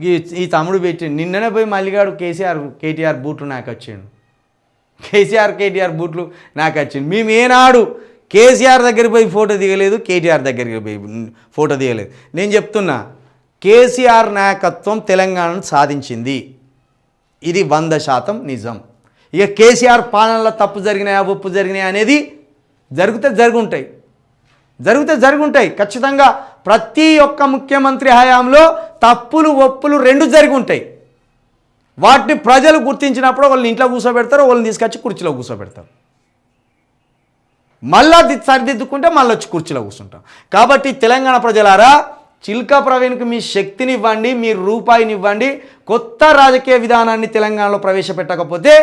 ఈ ఈ తమ్ముడు పెట్టి నిన్ననే పోయి మల్లిగాడు కేసీఆర్ కేటీఆర్ బూట్లు నాకు వచ్చిండు కేసీఆర్ కేటీఆర్ బూట్లు నాకు వచ్చింది మేము ఏనాడు కేసీఆర్ దగ్గరికి పోయి ఫోటో దిగలేదు కేటీఆర్ దగ్గరికి పోయి ఫోటో దిగలేదు. నేను చెప్తున్నా కేసీఆర్ నాయకత్వం తెలంగాణను సాధించింది. ఇది వంద శాతం నిజం. ఇక కేసీఆర్ పాలనలో తప్పు జరిగినాయా ఒప్పు జరిగినాయా అనేది జరిగితే జరుగుంటాయి. జరిగితే జరుగుంటాయి. ఖచ్చితంగా ప్రతి ఒక్క ముఖ్యమంత్రి హయాంలో తప్పులు ఒప్పులు రెండు జరిగి ఉంటాయి. వాటిని ప్రజలు గుర్తించినప్పుడు వాళ్ళని ఇంట్లో కూర్చోబెడతారు వాళ్ళని తీసుకొచ్చి కుర్చీలో కూర్చోబెడతారు. మళ్ళా సరిదిద్దుకుంటే మళ్ళీ వచ్చి కుర్చీలో కూర్చుంటాం. కాబట్టి తెలంగాణ ప్రజలారా చిల్కా ప్రవీణ్కి మీ శక్తిని ఇవ్వండి మీ రూపాయిని ఇవ్వండి కొత్త రాజకీయ విధానాన్ని తెలంగాణలో ప్రవేశపెట్టకపోతే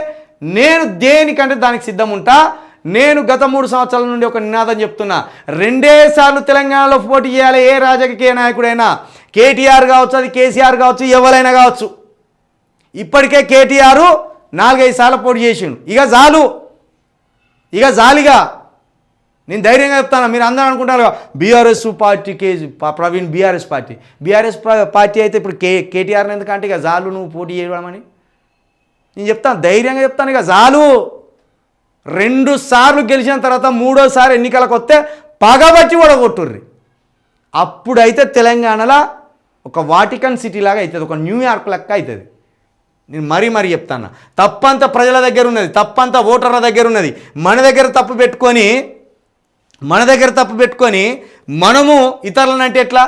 నేను దేనికంటే దానికి సిద్ధం ఉంటా? నేను గత మూడు సంవత్సరాల నుండి ఒక నినాదం చెప్తున్నా. రెండే సార్లు తెలంగాణలో పోటీ చేయాలి ఏ రాజకీయ నాయకుడైనా. కేటీఆర్ కావచ్చు అది కేసీఆర్ కావచ్చు ఎవరైనా కావచ్చు. ఇప్పటికే కేటీఆర్ నాలుగైదు సార్లు పోటీ చేసిండు. ఇక చాలు ఇక జాలిగా. నేను ధైర్యంగా చెప్తాను మీరు అందరూ అనుకుంటారు BRS party KG Praveen BRS party. BRS party అయితే ఇప్పుడు కే కేటీఆర్ ఎందుకంటే ఇక జాలు నువ్వు పోటీ చేయడమని నేను చెప్తాను ధైర్యంగా చెప్తాను ఇక జాలు. రెండు సార్లు గెలిచిన తర్వాత మూడోసారి ఎన్నికలకు వస్తే పగబట్టి ఓడగొట్టుర్రి. అప్పుడైతే తెలంగాణలో ఒక వాటికన్ సిటీ లాగా అవుతుంది ఒక న్యూయార్క్ లెక్క అవుతుంది నేను మరీ మరీ చెప్తాను తప్పంతా ప్రజల దగ్గర ఉన్నది తప్పంతా ఓటర్ల దగ్గర ఉన్నది. మన దగ్గర తప్పు పెట్టుకొని మన దగ్గర తప్పు పెట్టుకొని మనము ఇతరులను అంటే ఎట్లా?